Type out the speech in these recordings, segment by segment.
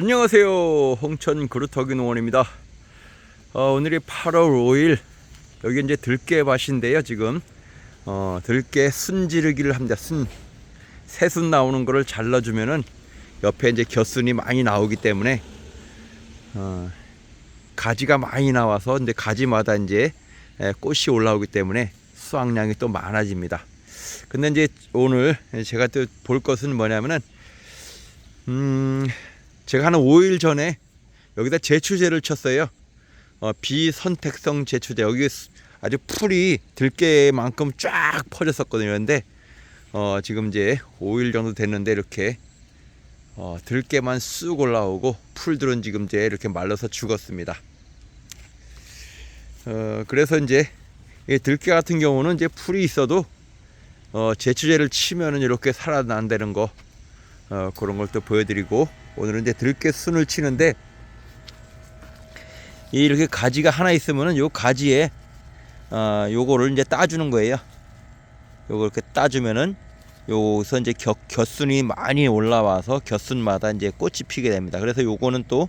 안녕하세요. 홍천 그루터기 농원입니다. 어, 오늘이 8월 5일. 여기 이제 들깨밭인데요. 지금 어, 들깨 순 지르기를 합니다. 순 새순 나오는 거를 잘라주면은 옆에 이제 곁순이 많이 나오기 때문에 어, 가지가 많이 나와서 이제 가지마다 이제 에, 꽃이 올라오기 때문에 수확량이 또 많아집니다. 근데 이제 오늘 제가 또 볼 것은 뭐냐면은 음 제가 한 5일 전에 여기다 제초제를 쳤어요. 어, 비선택성 제초제 여기 수- 아주 풀이 들깨만큼 쫙 퍼졌었거든요. 근데 어, 지금 이제 5일 정도 됐는데 이렇게 어, 들깨만 쑥 올라오고 풀들은 지금 이제 이렇게 말라서 죽었습니다. 어, 그래서 이제 이 들깨 같은 경우는 이제 풀이 있어도 어, 제초제를 치면은 이렇게 살아난다는 거 어, 그런 걸 또 보여드리고 오늘은 이제 들깨 순을 치는데 이 이렇게 가지가 하나 있으면은 요 가지에 어, 요거를 이제 따주는 거예요. 요거 이렇게 따주면은 요서 이제 겨, 곁순이 많이 올라와서 곁순마다 이제 꽃이 피게 됩니다. 그래서 요거는 또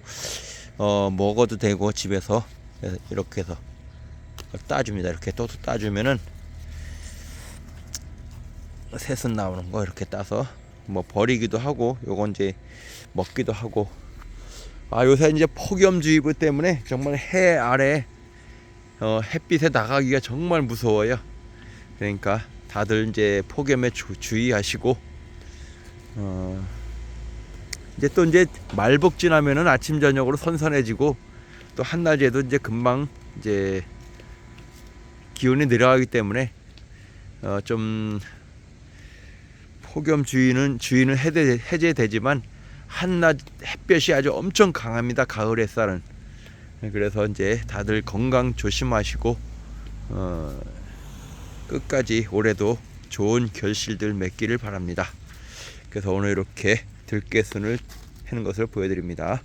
어, 먹어도 되고 집에서 이렇게 해서 따줍니다. 이렇게 또 따주면은 새순 나오는 거 이렇게 따서 뭐 버리기도 하고 요건 이제 먹기도 하고 아 요새 이제 폭염주의보 때문에 정말 해 아래 어, 햇빛에 나가기가 정말 무서워요. 그러니까 다들 이제 폭염에 주, 주의하시고 어, 이제 또 이제 말복 지나면은 아침 저녁으로 선선해지고 또 한낮에도 이제 금방 이제 기온이 내려가기 때문에 어, 좀 폭염 주의는 주의는 해제, 해제되지만 한낮 햇볕이 아주 엄청 강합니다. 가을 햇살은. 그래서 이제 다들 건강 조심하시고 어, 끝까지 올해도 좋은 결실들 맺기를 바랍니다. 그래서 오늘 이렇게 들깨순을 해는 것을 보여드립니다.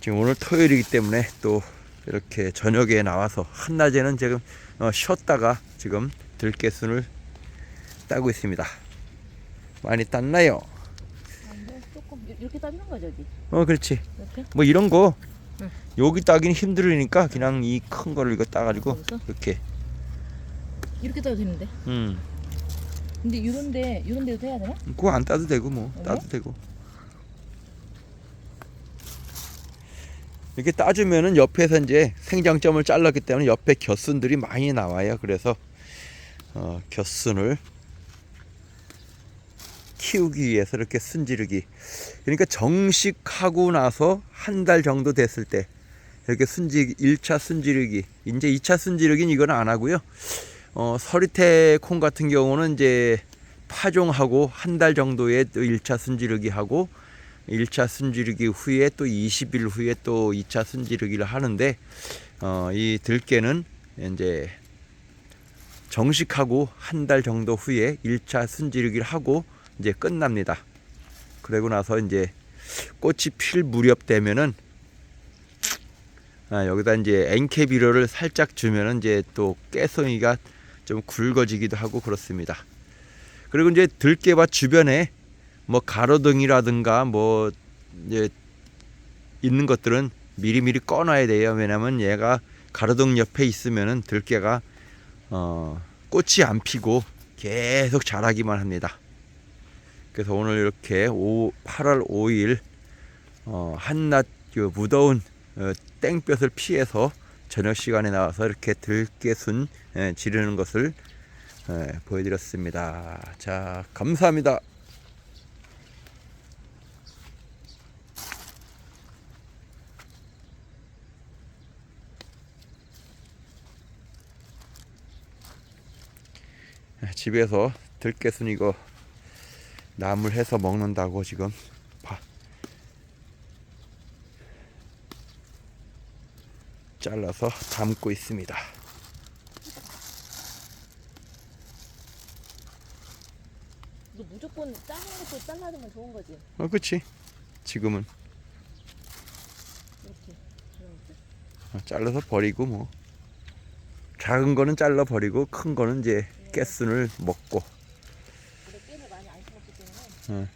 지금 오늘 토요일이기 때문에 또 이렇게 저녁에 나와서 한낮에는 지금 어, 쉬었다가 지금 들깨순을 따고 있습니다. 많이 땄나요? 조금 이- 이렇게 따주는 거죠 여기 어 그렇지. 이렇게 뭐 이런 거 응. 여기 따기는 힘들으니까 그냥 이 큰 거를 이거 따가지고 거기서? 이렇게 이렇게 따도 되는데 음 근데 이런데 이런 데도 해야 되나? 그거 안 따도 되고 뭐 어? 따도 되고 이렇게 따주면은 옆에서 이제 생장점을 잘랐기 때문에 옆에 곁순들이 많이 나와요. 그래서 어, 곁순을 키우기 위해서 이렇게 순지르기. 그러니까 정식하고 나서 한 달 정도 됐을 때 이렇게 순지 1차 순지르기. 이제 2차 순지르기는 이건 안 하고요. 어, 서리태 콩 같은 경우는 이제 파종하고 한 달 정도에 또 1차 순지르기 하고 1차 순지르기 후에 또 20일 후에 또 2차 순지르기를 하는데 어, 이 들깨는 이제 정식하고 한 달 정도 후에 1차 순지르기를 하고 이제 끝납니다. 그러고 나서 이제 꽃이 필 무렵 되면은 아, 여기다 이제 엔케 비료를 살짝 주면은 이제 또 깨송이가 좀 굵어지기도 하고 그렇습니다. 그리고 이제 들깨밭 주변에 뭐 가로등이라든가 뭐 이제 있는 것들은 미리미리 꺼놔야 돼요. 왜냐면 얘가 가로등 옆에 있으면은 들깨가 어 꽃이 안 피고 계속 자라기만 합니다. 그래서 오늘 이렇게 5, 8월 5일 어 한낮 그 무더운 어, 땡볕을 피해서 저녁 시간에 나와서 이렇게 들깨순 예, 지르는 것을 예, 보여드렸습니다. 자, 감사합니다. 집에서 들깨순 이거 나물 해서 먹는다고 지금 봐. 잘라서 담고 있습니다. 너 무조건 작은 것도 잘라주면 좋은 거지 어, 그렇지. 지금은 이렇게 이렇게. 어, 잘라서 버리고 뭐 작은 거는 잘라 버리고 큰 거는 이제 깨순을 먹고 근데 깨를 많이 많이 심었기 때문에 응.